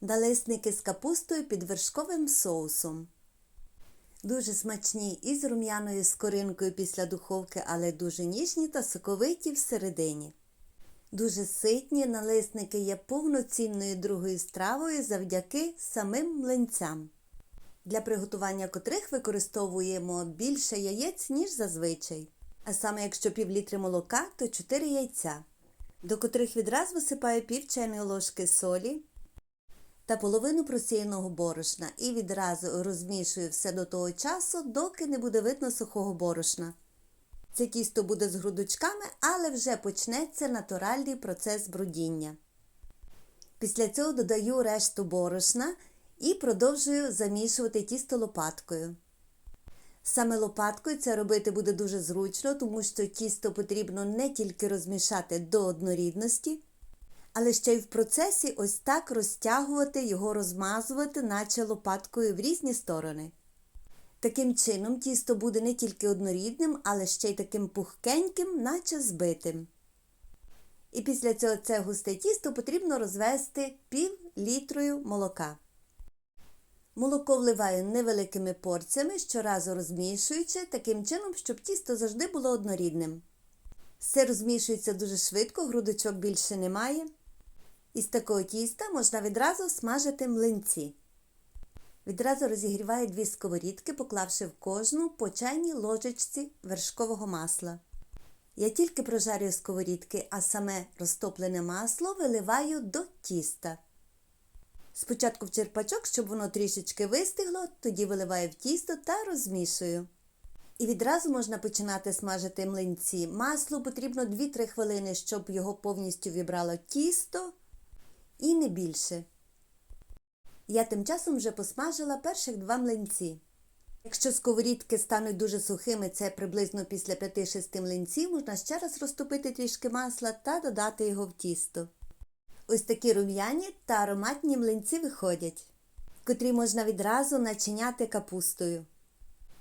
Налисники з капустою під вершковим соусом. Дуже смачні і з рум'яною скоринкою після духовки, але дуже ніжні та соковиті всередині. Дуже ситні налисники є повноцінною другою стравою завдяки самим млинцям, для приготування котрих використовуємо більше яєць, ніж зазвичай. А саме якщо пів літри молока, то 4 яйця, до котрих відразу висипаю пів чайної ложки солі та половину просіяного борошна і відразу розмішую все до того часу, доки не буде видно сухого борошна. Це тісто буде з грудочками, але вже почнеться натуральний процес брудіння. Після цього додаю решту борошна і продовжую замішувати тісто лопаткою. Саме лопаткою це робити буде дуже зручно, тому що тісто потрібно не тільки розмішати до однорідності, але ще й в процесі ось так розтягувати його, розмазувати, наче лопаткою в різні сторони. Таким чином тісто буде не тільки однорідним, але ще й таким пухкеньким, наче збитим. І після цього це густе тісто потрібно розвести пів літрою молока. Молоко вливаю невеликими порціями, щоразу розмішуючи, таким чином, щоб тісто завжди було однорідним. Все розмішується дуже швидко, грудочок більше немає. Із такого тіста можна відразу смажити млинці. Відразу розігріваю дві сковорідки, поклавши в кожну по чайній ложечці вершкового масла. Я тільки прожарюю сковорідки, а саме розтоплене масло виливаю до тіста. Спочатку в черпачок, щоб воно трішечки вистигло, тоді виливаю в тісто та розмішую. І відразу можна починати смажити млинці. Маслу потрібно 2-3 хвилини, щоб його повністю вібрало тісто і не більше. Я тим часом вже посмажила перших два млинці. Якщо сковорідки стануть дуже сухими, це приблизно після 5-6 млинців, можна ще раз розтопити трішки масла та додати його в тісто. Ось такі рум'яні та ароматні млинці виходять, котрі можна відразу начиняти капустою.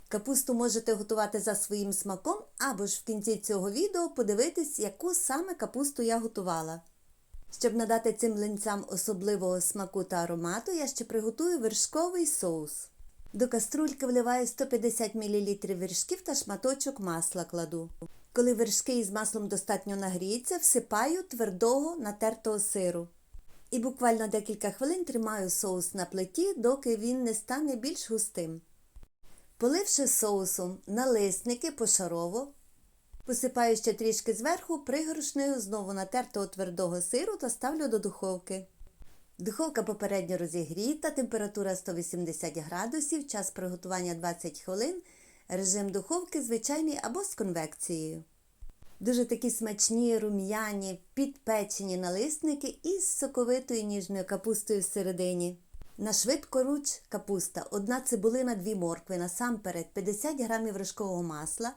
Капусту можете готувати за своїм смаком, або ж в кінці цього відео подивитись, яку саме капусту я готувала. Щоб надати цим млинцям особливого смаку та аромату, я ще приготую вершковий соус. До каструльки вливаю 150 мл вершків та шматочок масла кладу. Коли вершки із маслом достатньо нагріються, всипаю твердого натертого сиру. І буквально декілька хвилин тримаю соус на плиті, доки він не стане більш густим. Поливши соусом налисники пошарово, посипаю ще трішки зверху пригоршнею знову натертого твердого сиру та ставлю до духовки. Духовка попередньо розігріта, температура 180 градусів, час приготування 20 хвилин, режим духовки звичайний або з конвекцією. Дуже такі смачні, рум'яні, підпечені налисники із соковитою ніжною капустою всередині. На швидкоруч капуста, одна цибулина, дві моркви, насамперед 50 г вершкового масла.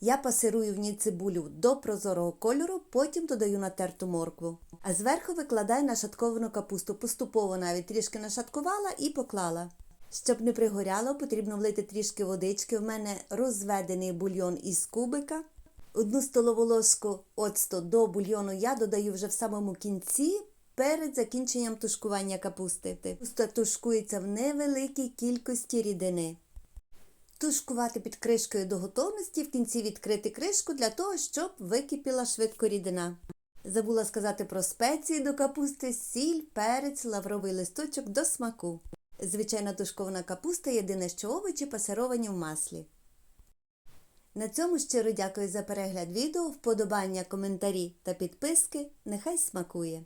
Я пасирую в ній цибулю до прозорого кольору, потім додаю натерту моркву. А зверху викладаю нашатковану капусту. Поступово навіть трішки нашаткувала і поклала. Щоб не пригоряло, потрібно влити трішки водички. В мене розведений бульйон із кубика. Одну столову ложку оцту до бульйону я додаю вже в самому кінці перед закінченням тушкування капусти. Капуста тушкується в невеликій кількості рідини. Тушкувати під кришкою до готовності, в кінці відкрити кришку для того, щоб википіла швидко рідина. Забула сказати про спеції до капусти, сіль, перець, лавровий листочок до смаку. Звичайна тушкована капуста єдине, що овочі пасировані в маслі. На цьому щиро дякую за перегляд відео, вподобання, коментарі та підписки. Нехай смакує!